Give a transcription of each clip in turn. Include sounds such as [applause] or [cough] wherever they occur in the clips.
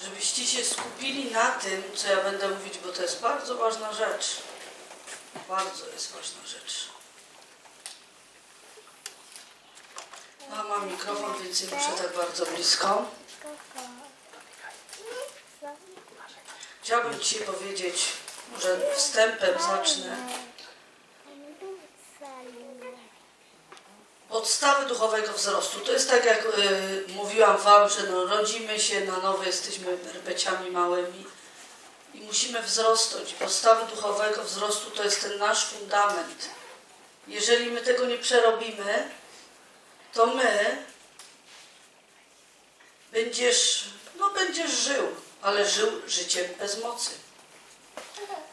żebyście się skupili na tym, co ja będę mówić, bo to jest bardzo ważna rzecz. Bardzo jest ważna rzecz. A mam mikrofon, więc nie muszę tak bardzo blisko. Chciałabym dzisiaj powiedzieć, że wstępem zacznę. Podstawy duchowego wzrostu. To jest tak, jak y, mówiłam Wam, że no, rodzimy się na nowo, jesteśmy berbeciami małymi i musimy wzrosnąć. Podstawy duchowego wzrostu to jest ten nasz fundament. Jeżeli my tego nie przerobimy, to my będziesz, no będziesz żył, ale żył życiem bez mocy.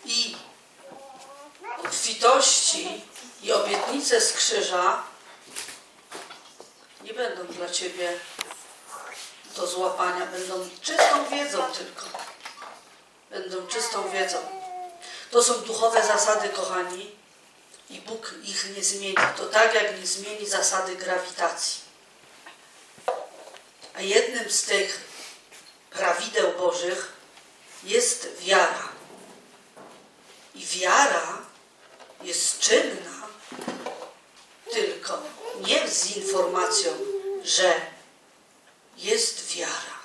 I obfitości i obietnice z krzyża nie będą dla Ciebie do złapania, będą czystą wiedzą tylko. Będą czystą wiedzą. To są duchowe zasady, kochani, i Bóg ich nie zmieni. To tak, jak nie zmieni zasady grawitacji. A jednym z tych prawideł Bożych jest wiara. I wiara jest czynna tylko nie z informacją, że jest wiara.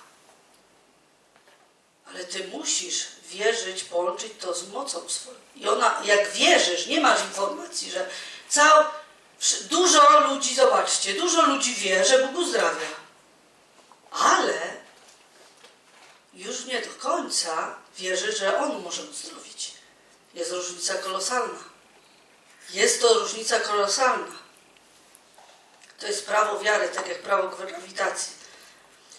Ale ty musisz wierzyć, połączyć to z mocą swoją. I ona, jak wierzysz, nie masz informacji, że cał, dużo ludzi, zobaczcie, dużo ludzi wie, że Bóg uzdrawia. Ale już nie do końca wierzy, że On może uzdrowić. Jest różnica kolosalna. Jest to różnica kolosalna. To jest prawo wiary, tak jak prawo grawitacji.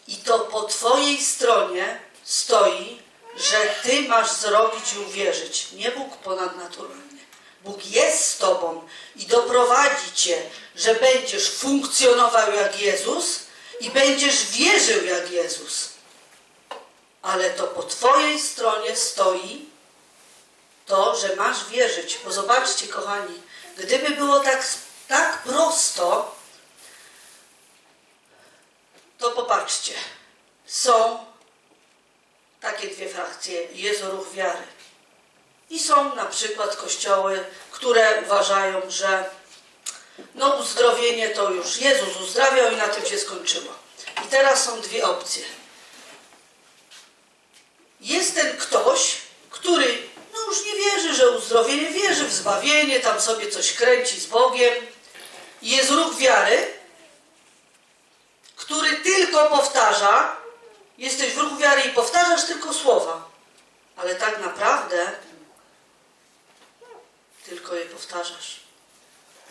I to po Twojej stronie stoi, że Ty masz zrobić i uwierzyć. Nie Bóg ponadnaturalnie. Bóg jest z Tobą i doprowadzi Cię, że będziesz funkcjonował jak Jezus i będziesz wierzył jak Jezus. Ale to po Twojej stronie stoi to, że masz wierzyć. Bo zobaczcie, kochani, gdyby było tak, tak prosto, to popatrzcie. Są takie dwie frakcje. Jest ruch wiary. I są na przykład kościoły, które uważają, że no uzdrowienie to już Jezus uzdrawiał i na tym się skończyło. I teraz są dwie opcje. Jest ten ktoś, który no już nie wierzy, że uzdrowienie, wierzy w zbawienie, tam sobie coś kręci z Bogiem. Jest ruch wiary, który tylko powtarza, jesteś w ruchu wiary i powtarzasz tylko słowa, ale tak naprawdę tylko je powtarzasz.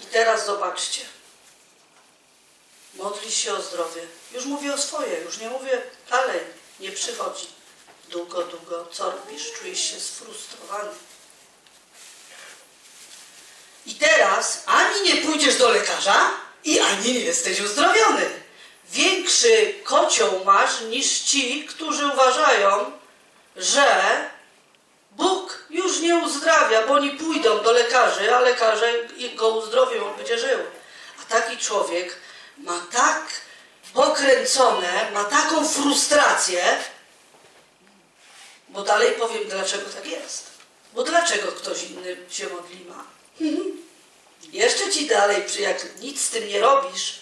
I teraz zobaczcie. Modlisz się o zdrowie. Już mówię o swoje, już nie mówię dalej. Nie przychodzi. Długo, długo. Co robisz? Czujesz się sfrustrowany. I teraz ani nie pójdziesz do lekarza i ani nie jesteś uzdrowiony. Większy kocioł masz niż ci, którzy uważają, że Bóg już nie uzdrawia, bo oni pójdą do lekarzy, a lekarze go uzdrowią, on będzie żył. A taki człowiek ma tak pokręcone, ma taką frustrację, bo dalej powiem, dlaczego tak jest. Bo dlaczego ktoś inny się modli ma? [laughs] Jeszcze ci dalej, jak nic z tym nie robisz,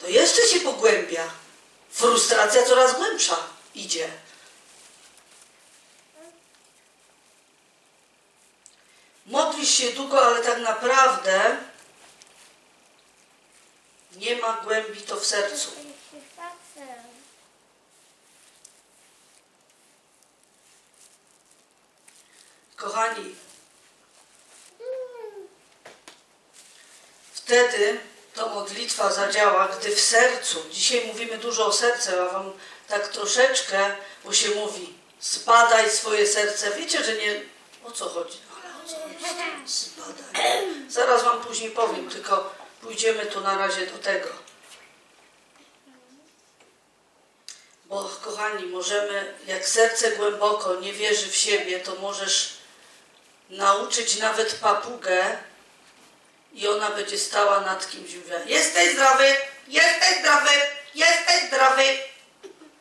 to jeszcze się pogłębia. Frustracja coraz głębsza idzie. Modlisz się długo, ale tak naprawdę nie ma głębi to w sercu. Kochani, wtedy to modlitwa zadziała, gdy w sercu, dzisiaj mówimy dużo o sercu, a wam tak troszeczkę, bo się mówi, zbadaj swoje serce. Wiecie, że nie, o co chodzi? Ale o co chodzi? Zbadaj. Zaraz wam później powiem, tylko pójdziemy tu na razie do tego. Bo kochani, możemy, jak serce głęboko nie wierzy w siebie, to możesz nauczyć nawet papugę i ona będzie stała nad kimś i mówiła, jesteś zdrowy, jesteś zdrowy, jesteś zdrowy.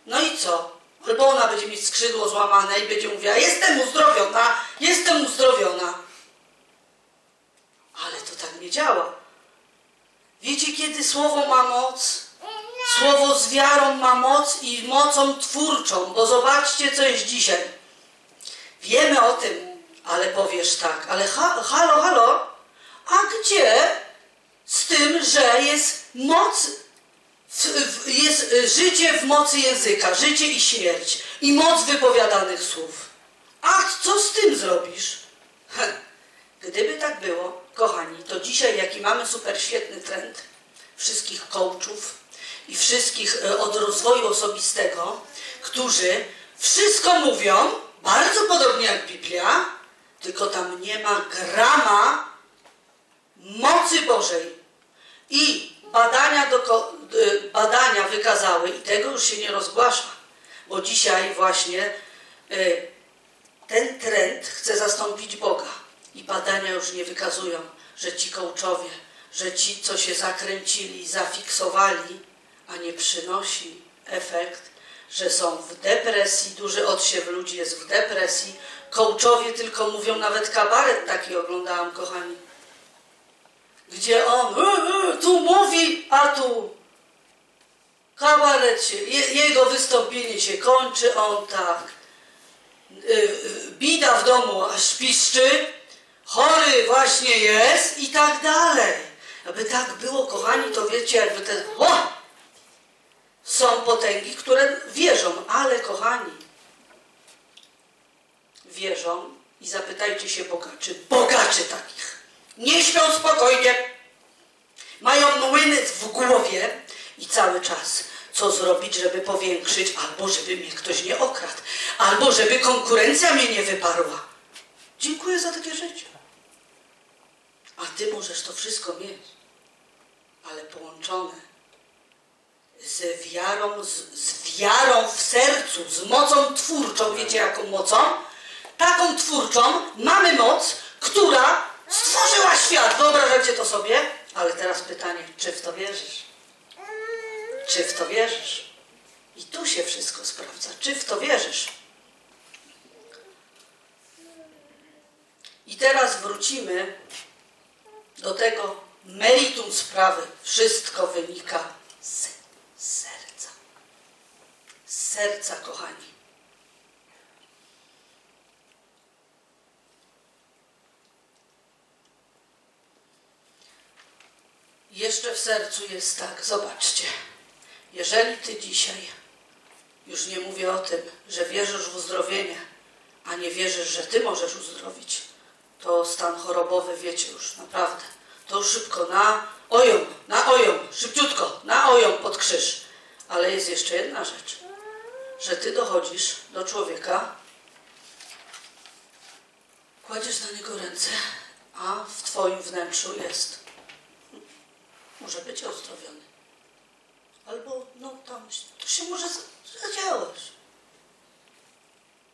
No i co? Albo ona będzie mieć skrzydło złamane i będzie mówiła, jestem uzdrowiona, jestem uzdrowiona. Ale to tak nie działa. Wiecie, kiedy słowo ma moc? Słowo z wiarą ma moc i mocą twórczą, bo zobaczcie, co jest dzisiaj. Wiemy o tym, ale powiesz tak, ale ha, halo, halo, a gdzie z tym, że jest moc, jest życie w mocy języka, życie i śmierć i moc wypowiadanych słów? A co z tym zrobisz? Gdyby tak było, kochani, to dzisiaj jaki mamy super świetny trend wszystkich coachów i wszystkich e, od rozwoju osobistego, którzy wszystko mówią, bardzo podobnie jak Biblia, tylko tam nie ma grama mocy Bożej. I badania, y, badania wykazały, i tego już się nie rozgłasza, bo dzisiaj właśnie y, ten trend chce zastąpić Boga. I badania już nie wykazują, że ci kołczowie, że ci, co się zakręcili, zafiksowali, a nie przynosi efekt, że są w depresji, duży odsiew ludzi jest w depresji. Kołczowie tylko mówią, nawet kabaret taki oglądałam, kochani, gdzie on y, y, tu mówi, a tu kabaret się, je, jego wystąpienie się kończy, on tak y, bida w domu aż piszczy, chory właśnie jest i tak dalej. Aby tak było, kochani, to wiecie, jakby te... O! Są potęgi, które wierzą, ale kochani, wierzą i zapytajcie się bogaczy, bogaczy takich. Nie śpią spokojnie, mają młyny w głowie i cały czas co zrobić, żeby powiększyć, albo żeby mnie ktoś nie okradł, albo żeby konkurencja mnie nie wyparła. Dziękuję za takie życie. A ty możesz to wszystko mieć, ale połączone z wiarą, z, z wiarą w sercu, z mocą twórczą, wiecie jaką mocą? Taką twórczą mamy moc, która stworzyła świat. Wyobrażacie to sobie? Ale teraz pytanie, czy w to wierzysz? Czy w to wierzysz? I tu się wszystko sprawdza. Czy w to wierzysz? I teraz wrócimy do tego meritum sprawy. Wszystko wynika z serca. Z serca, kochani. Jeszcze w sercu jest tak, zobaczcie. Jeżeli ty dzisiaj, już nie mówię o tym, że wierzysz w uzdrowienie, a nie wierzysz, że ty możesz uzdrowić, to stan chorobowy wiecie już, naprawdę. To szybko, na oją, na oją, szybciutko, na oją pod krzyż. Ale jest jeszcze jedna rzecz, że ty dochodzisz do człowieka, kładziesz na niego ręce, a w twoim wnętrzu jest. Może być uzdrowiony. Albo, no tam, to się może za- zadziałać.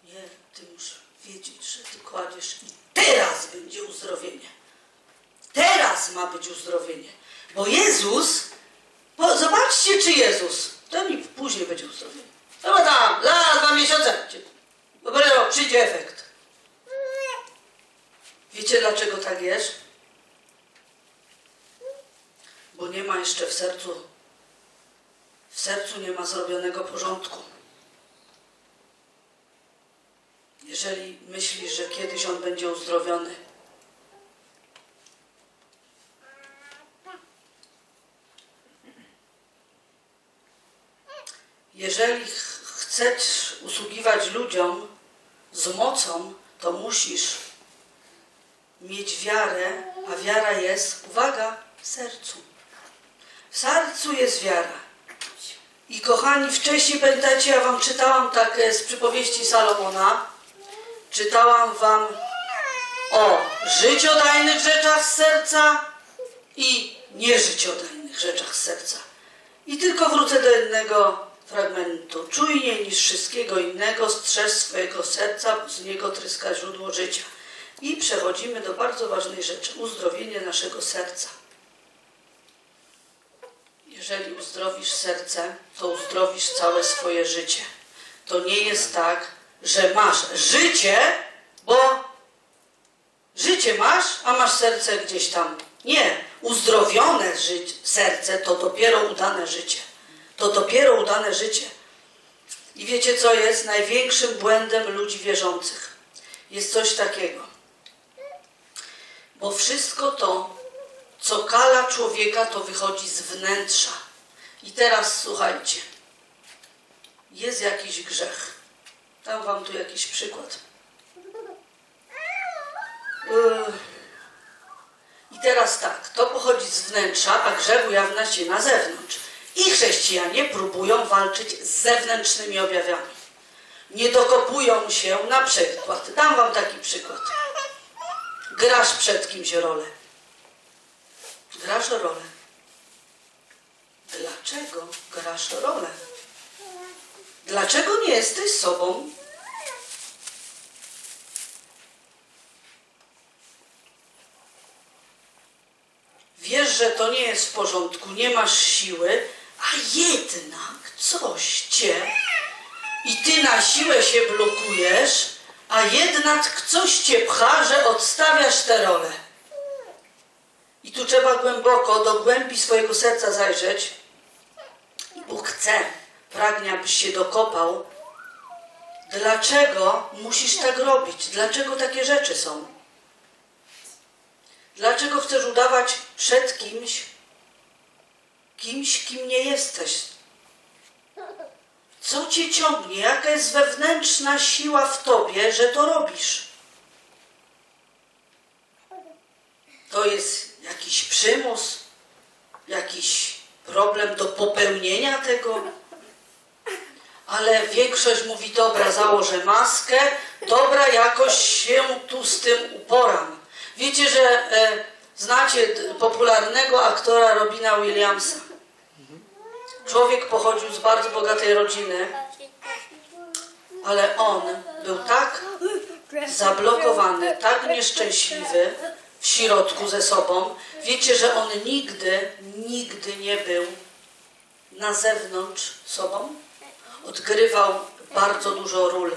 Nie, ty musisz wiedzieć, że ty kładziesz i teraz będzie uzdrowienie. Teraz ma być uzdrowienie. Bo Jezus, bo zobaczcie, czy Jezus, to mi później będzie uzdrowienie. Bo tam, za dwa miesiące, dopiero przyjdzie efekt. Wiecie, dlaczego tak jest? Bo nie ma jeszcze w sercu, w sercu nie ma zrobionego porządku. Jeżeli myślisz, że kiedyś on będzie uzdrowiony, jeżeli ch- chcesz usługiwać ludziom z mocą, to musisz mieć wiarę, a wiara jest, uwaga, w sercu. W sercu jest wiara. I kochani, wcześniej pamiętacie, ja wam czytałam tak z przypowieści Salomona, czytałam wam o życiodajnych rzeczach z serca i nieżyciodajnych rzeczach z serca. I tylko wrócę do jednego fragmentu. Czujniej niż wszystkiego innego strzeż swojego serca, bo z niego tryska źródło życia. I przechodzimy do bardzo ważnej rzeczy. Uzdrowienie naszego serca. Jeżeli uzdrowisz serce, to uzdrowisz całe swoje życie. to nie jest tak, że masz życie, bo życie masz, a masz serce gdzieś tam. Nie, uzdrowione ży- serce to dopiero udane życie. To dopiero udane życie. I wiecie co jest największym błędem ludzi wierzących? Jest coś takiego. Bo wszystko to, co kala człowieka, to wychodzi z wnętrza. I teraz słuchajcie. Jest jakiś grzech. Dam wam tu jakiś przykład. Yy. I teraz tak, to pochodzi z wnętrza, a grzech ujawnia się na zewnątrz. I chrześcijanie próbują walczyć z zewnętrznymi objawami. Nie dokopują się na przykład. Dam wam taki przykład. Grasz przed kimś rolę. Grasz rolę. Dlaczego grasz rolę? Dlaczego nie jesteś sobą? Wiesz, że to nie jest w porządku, nie masz siły, a jednak coś cię i ty na siłę się blokujesz, a jednak coś cię pcha, że odstawiasz tę rolę. I tu trzeba głęboko, do głębi swojego serca zajrzeć. Bóg chce, pragnie, abyś się dokopał. Dlaczego musisz tak robić? Dlaczego takie rzeczy są? Dlaczego chcesz udawać przed kimś, kimś, kim nie jesteś? Co cię ciągnie? Jaka jest wewnętrzna siła w tobie, że to robisz? To jest jakiś przymus, jakiś problem do popełnienia tego? Ale większość mówi, dobra, założę maskę, dobra, jakoś się tu z tym uporam. Wiecie, że e, znacie popularnego aktora Robina Williamsa. Człowiek pochodził z bardzo bogatej rodziny, ale on był tak zablokowany, tak nieszczęśliwy w środku ze sobą. Wiecie, że on nigdy, nigdy nie był na zewnątrz sobą? Odgrywał bardzo dużo ról.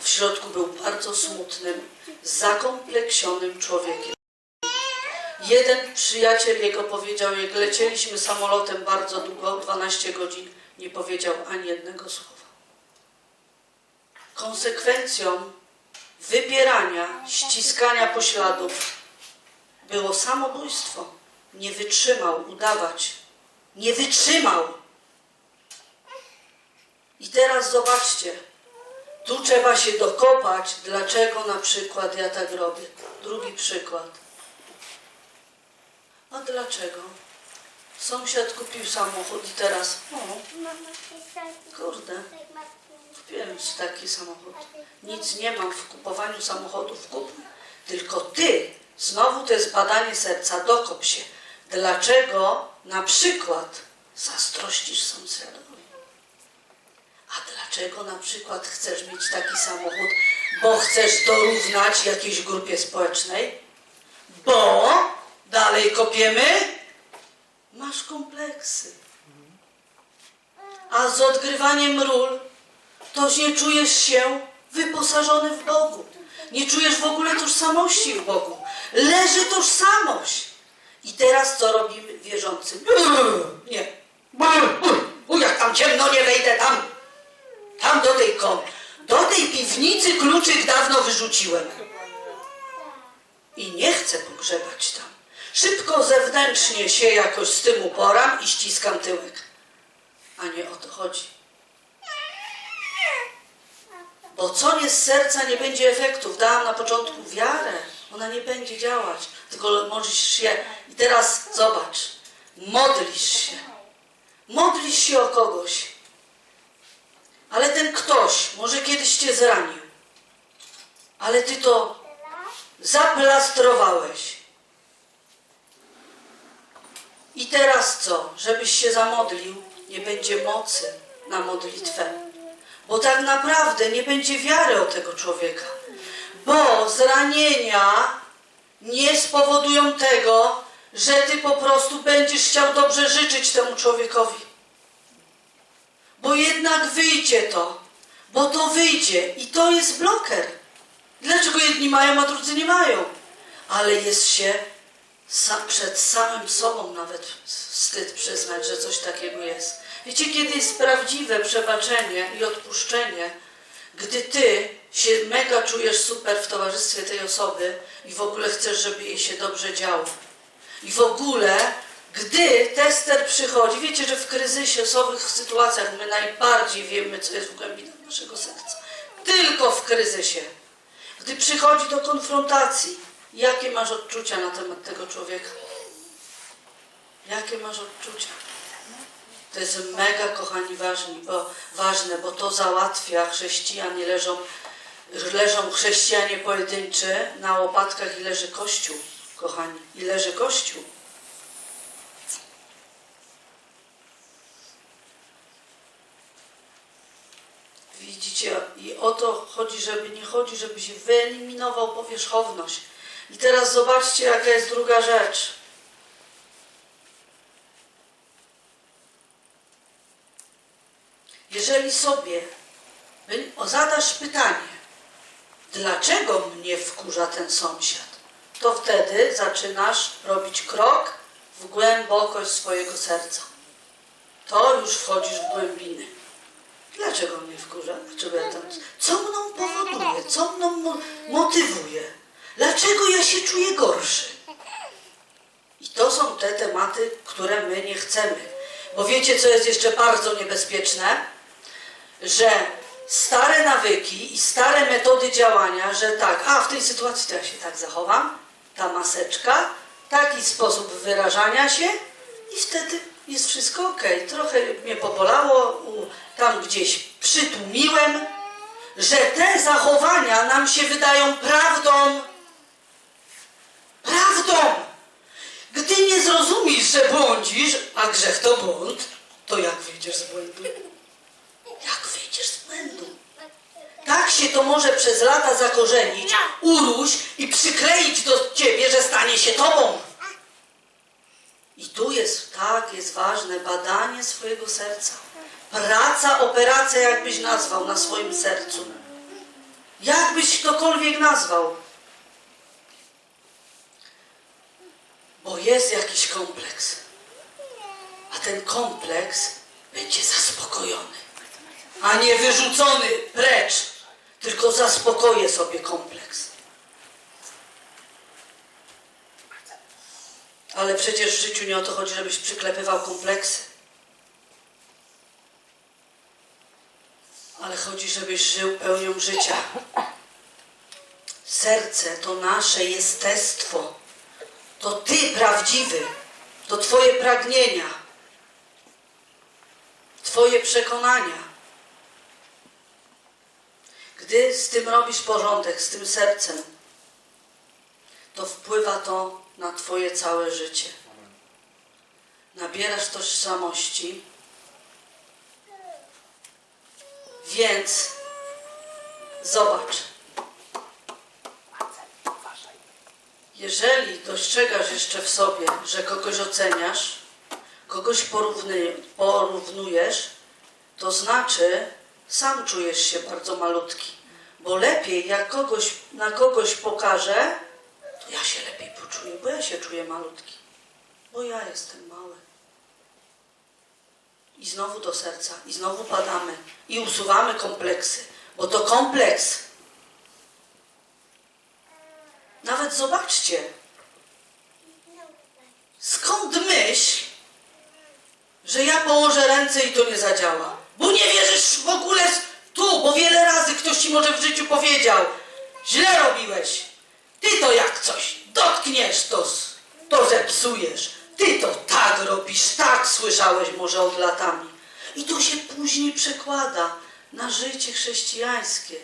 W środku był bardzo smutnym, zakompleksionym człowiekiem. Jeden przyjaciel jego powiedział, jak lecieliśmy samolotem bardzo długo, 12 godzin, nie powiedział ani jednego słowa. Konsekwencją wypierania, ściskania pośladów było samobójstwo. Nie wytrzymał udawać. Nie wytrzymał. I teraz zobaczcie, tu trzeba się dokopać, dlaczego na przykład ja tak robię. Drugi przykład. A dlaczego? Sąsiad kupił samochód i teraz, o, kurde, kupiłem taki samochód. Nic nie mam w kupowaniu samochodów, kup. Tylko ty, znowu to jest badanie serca, dokop się. Dlaczego na przykład zazdrościsz sąsiadowi? A dlaczego na przykład chcesz mieć taki samochód, bo chcesz dorównać jakiejś grupie społecznej? Bo, dalej kopiemy, masz kompleksy. A z odgrywaniem ról to nie czujesz się wyposażony w Bogu. Nie czujesz w ogóle tożsamości w Bogu. Leży tożsamość. I teraz co robimy wierzący? [clears throat] Nie. U, jak tam ciemno, nie wejdę tam. Tam do tej kom. Do tej piwnicy kluczyk dawno wyrzuciłem. I nie chcę pogrzebać tam. Szybko zewnętrznie się jakoś z tym uporam i ściskam tyłek. A nie o to chodzi. Bo co nie z serca nie będzie efektów. Dałam na początku wiarę. Ona nie będzie działać. Tylko modlisz się. I teraz zobacz. Modlisz się. Modlisz się o kogoś. Ale ten ktoś może kiedyś cię zranił. Ale ty to zaplastrowałeś. I teraz co? Żebyś się zamodlił, nie będzie mocy na modlitwę. Bo tak naprawdę nie będzie wiary o tego człowieka. Bo zranienia nie spowodują tego, że ty po prostu będziesz chciał dobrze życzyć temu człowiekowi. Bo jednak wyjdzie to. bo to wyjdzie i to jest bloker. Dlaczego jedni mają, a drudzy nie mają? Ale jest się przed samym sobą nawet wstyd przyznać, że coś takiego jest. Wiecie, kiedy jest prawdziwe przebaczenie i odpuszczenie, gdy ty się mega czujesz super w towarzystwie tej osoby i w ogóle chcesz, żeby jej się dobrze działo. I w ogóle, gdy tester przychodzi, wiecie, że w kryzysowych sytuacjach my najbardziej wiemy, co jest w głębi naszego serca. Tylko w kryzysie. Gdy przychodzi do konfrontacji, jakie masz odczucia na temat tego człowieka? Jakie masz odczucia? To jest mega, kochani, ważni, bo, ważne, bo to załatwia chrześcijanie, leżą, leżą chrześcijanie pojedynczy na łopatkach i leży Kościół, kochani, i leży Kościół. Widzicie, i o to chodzi, żeby nie chodzi, żeby się wyeliminował powierzchowność. I teraz zobaczcie, jaka jest druga rzecz. Jeżeli sobie zadasz pytanie, dlaczego mnie wkurza ten sąsiad, to wtedy zaczynasz robić krok w głębokość swojego serca. To już wchodzisz w głębiny. Dlaczego mnie wkurza? Dlaczego ja tam... Co mną powoduje? Co mną mo- motywuje? Dlaczego ja się czuję gorszy? I to są te tematy, które my nie chcemy. Bo wiecie, co jest jeszcze bardzo niebezpieczne? Że stare nawyki i stare metody działania, że tak, a w tej sytuacji to ja się tak zachowam, ta maseczka, taki sposób wyrażania się i wtedy jest wszystko ok. Trochę mnie pobolało, tam gdzieś przytłumiłem, że te zachowania nam się wydają prawdą. Prawdą! Gdy nie zrozumiesz, że błądzisz, a grzech to błąd, to jak wyjdziesz z błędu? Jak wyjdziesz z błędu? Tak się to może przez lata zakorzenić, uróś i przykleić do ciebie, że stanie się tobą. I tu jest, tak, jest ważne badanie swojego serca. Praca, operacja, jakbyś nazwał na swoim sercu. Jakbyś ktokolwiek nazwał. Bo jest jakiś kompleks. A ten kompleks będzie zaspokojony. A nie wyrzucony precz. Tylko zaspokoję sobie kompleks. Ale przecież w życiu nie o to chodzi, żebyś przyklepywał kompleksy. Ale chodzi, żebyś żył pełnią życia. Serce to nasze jestestwo. To Ty prawdziwy. To Twoje pragnienia. Twoje przekonania. Gdy z tym robisz porządek, z tym sercem, to wpływa to na Twoje całe życie. Nabierasz tożsamości, więc zobacz. Jeżeli dostrzegasz jeszcze w sobie, że kogoś oceniasz, kogoś porównujesz, to znaczy sam czujesz się bardzo malutki. Bo lepiej jak kogoś, na kogoś pokażę, to ja się lepiej poczuję, bo ja się czuję malutki. Bo ja jestem mały. I znowu do serca, i znowu padamy, i usuwamy kompleksy, bo to kompleks. Nawet zobaczcie, skąd myśl, że ja położę ręce i to nie zadziała? Bo nie wierzysz w ogóle tu, bo wiele razy ktoś ci może w życiu powiedział, źle robiłeś. Ty to jak coś dotkniesz, to, to zepsujesz. Ty to tak robisz, tak słyszałeś może od latami. I to się później przekłada na życie chrześcijańskie.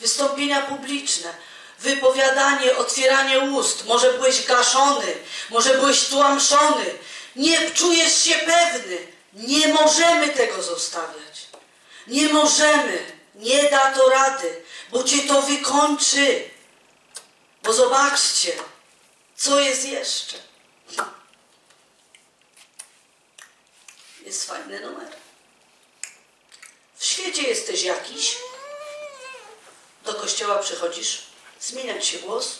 Wystąpienia publiczne, wypowiadanie, otwieranie ust. Może byłeś gaszony, może byłeś tłamszony. Nie czujesz się pewny. Nie możemy tego zostawiać. Nie możemy. Nie da to rady, bo cię to wykończy. Bo zobaczcie, co jest jeszcze. Jest fajny numer. W świecie jesteś jakiś, kościoła przychodzisz, zmieniać się głos,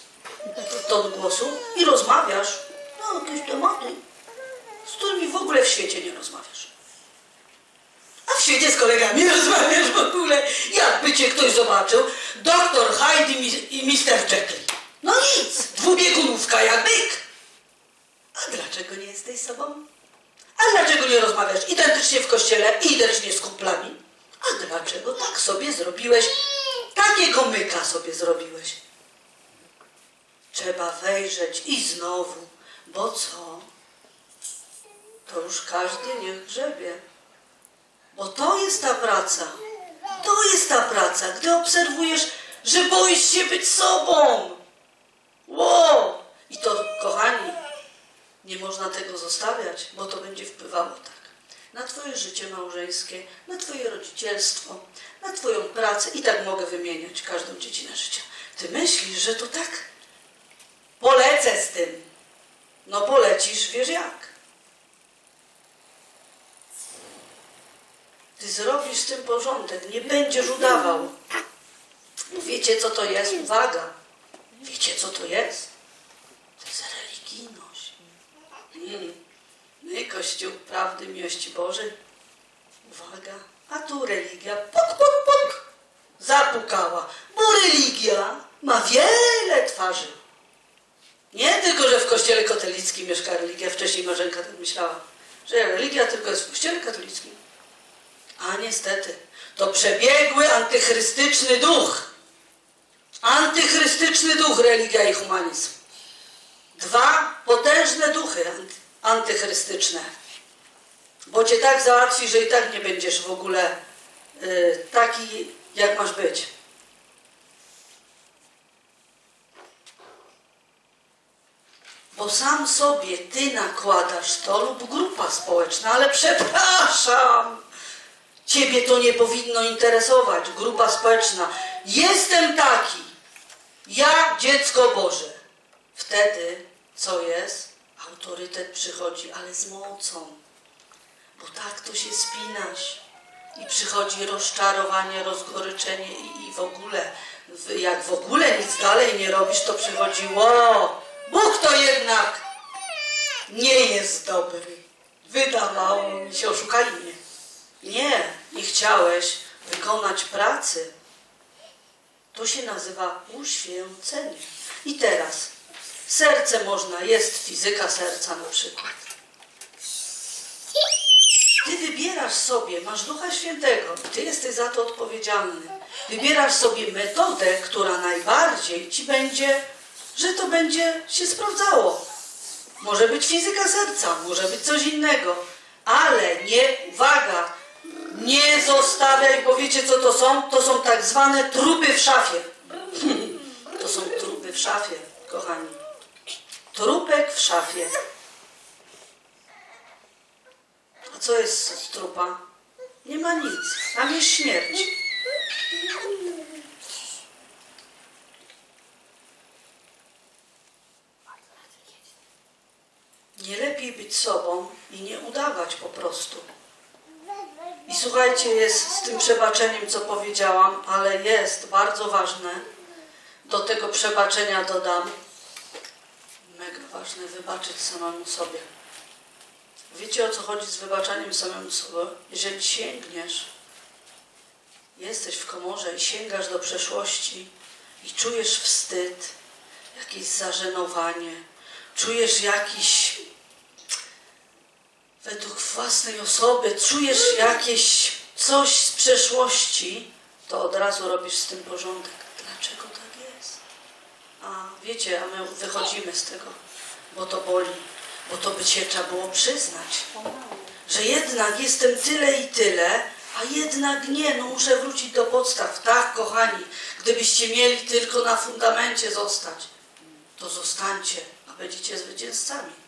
ton głosu i rozmawiasz na jakieś tematy, z którymi w ogóle w świecie nie rozmawiasz. W świecie z kolegami [laughs] rozmawiasz w ogóle, jakby cię ktoś zobaczył. Doktor Hyde i, Mr. Jekyll. No nic, dwubiegunówka jak byk. A dlaczego nie jesteś sobą? A dlaczego nie rozmawiasz identycznie w kościele identycznie z kumplami? A dlaczego tak sobie zrobiłeś? Takiego myka sobie zrobiłeś. Trzeba wejrzeć i znowu, bo co? To już każdy niech grzebie. Bo to jest ta praca. To jest ta praca, gdy obserwujesz, że boisz się być sobą. Wow! I to, kochani, nie można tego zostawiać, bo to będzie wpływało tak na Twoje życie małżeńskie, na Twoje rodzicielstwo, na Twoją pracę i tak mogę wymieniać każdą dziedzinę życia. Ty myślisz, że to tak? Polecę z tym. No polecisz, wiesz jak. Ty zrobisz z tym porządek, nie będziesz udawał. Wiecie, co to jest? Uwaga. Wiecie, co to jest? To jest religijność. Mm. My, Kościół Prawdy Miłości Bożej. Uwaga. A tu religia. Puk, puk, puk. Zapukała. Bo religia ma wiele twarzy. Nie tylko, że w kościele katolickim mieszka religia. Wcześniej Marzenka tak myślała, że religia tylko jest w kościele katolickim. A niestety, to przebiegły antychrystyczny duch. Antychrystyczny duch, religia i humanizm. Dwa potężne duchy anty- antychrystyczne. Bo cię tak załatwi, że i tak nie będziesz w ogóle y, taki, jak masz być. Bo sam sobie ty nakładasz to lub grupa społeczna, ale przepraszam, ciebie to nie powinno interesować, grupa społeczna. Jestem taki, ja dziecko Boże. Wtedy co jest? Autorytet przychodzi, ale z mocą. Bo tak to się spinasz. I przychodzi rozczarowanie, rozgoryczenie i, i w ogóle, jak w ogóle nic dalej nie robisz, to przychodzi, ło, Bóg to jednak nie jest dobry. Wydawało mi się, oszukali mnie. Nie, nie chciałeś wykonać pracy. To się nazywa uświęcenie. I teraz serce można, jest fizyka serca na przykład. Ty wybierasz sobie, masz Ducha Świętego, ty jesteś za to odpowiedzialny. Wybierasz sobie metodę, która najbardziej ci będzie, że to będzie się sprawdzało. Może być fizyka serca, może być coś innego, ale nie, uwaga, nie zostawiaj, bo wiecie co to są? To są tak zwane trupy w szafie. To są trupy w szafie, kochani. Trupek w szafie. A co jest z trupa? Nie ma nic. Tam jest śmierć. Nie lepiej być sobą i nie udawać po prostu. I słuchajcie, jest z tym przebaczeniem, co powiedziałam, ale jest bardzo ważne. Do tego przebaczenia dodam, mega ważne, wybaczyć samemu sobie. Wiecie o co chodzi z wybaczaniem samemu sobie? Jeżeli sięgniesz, jesteś w komorze i sięgasz do przeszłości i czujesz wstyd, jakieś zażenowanie, czujesz jakiś według własnej osoby, czujesz jakieś coś z przeszłości, to od razu robisz z tym porządek. Dlaczego tak jest? A wiecie, a my wychodzimy z tego, bo to boli, bo to by się trzeba było przyznać, że jednak jestem tyle i tyle, a jednak nie, no muszę wrócić do podstaw. Tak, kochani, gdybyście mieli tylko na fundamencie zostać, to zostańcie, a będziecie zwycięzcami.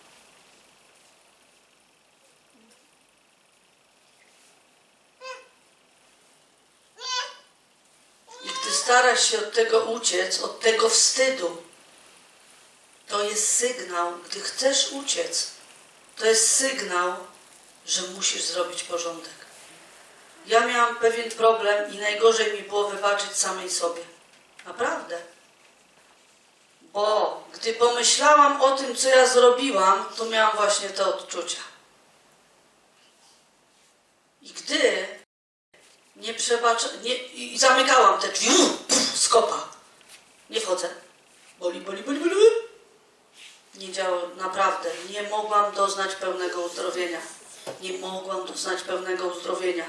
Starasz się od tego uciec, od tego wstydu, to jest sygnał, gdy chcesz uciec, to jest sygnał, że musisz zrobić porządek. Ja miałam pewien problem i najgorzej mi było wybaczyć samej sobie. Naprawdę. Bo gdy pomyślałam o tym, co ja zrobiłam, to miałam właśnie te odczucia. I gdy nie przebacz... Nie, I zamykałam te drzwi, puf, skopa. Nie wchodzę. Boli, boli, boli, boli. Nie działo, naprawdę. Nie mogłam doznać pełnego uzdrowienia. Nie mogłam doznać pełnego uzdrowienia.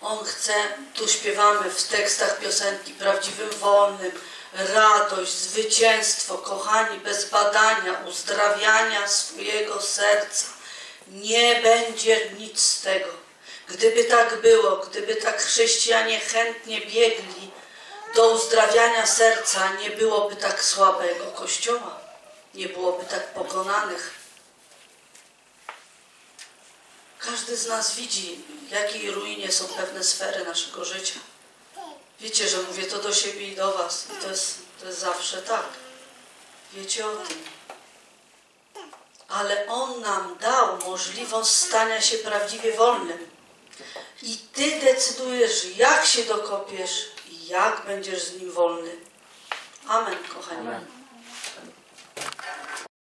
On chce, tu śpiewamy w tekstach piosenki, prawdziwym wolnym, radość, zwycięstwo, kochani, bez badania, uzdrawiania swojego serca. Nie będzie nic z tego. Gdyby tak było, gdyby tak chrześcijanie chętnie biegli do uzdrawiania serca, nie byłoby tak słabego kościoła, nie byłoby tak pokonanych. Każdy z nas widzi, w jakiej ruinie są pewne sfery naszego życia. Wiecie, że mówię to do siebie i do Was. I to jest, to jest zawsze tak. Wiecie o tym. Ale On nam dał możliwość stania się prawdziwie wolnym. I Ty decydujesz, jak się dokopiesz i jak będziesz z Nim wolny. Amen, kochani. Amen.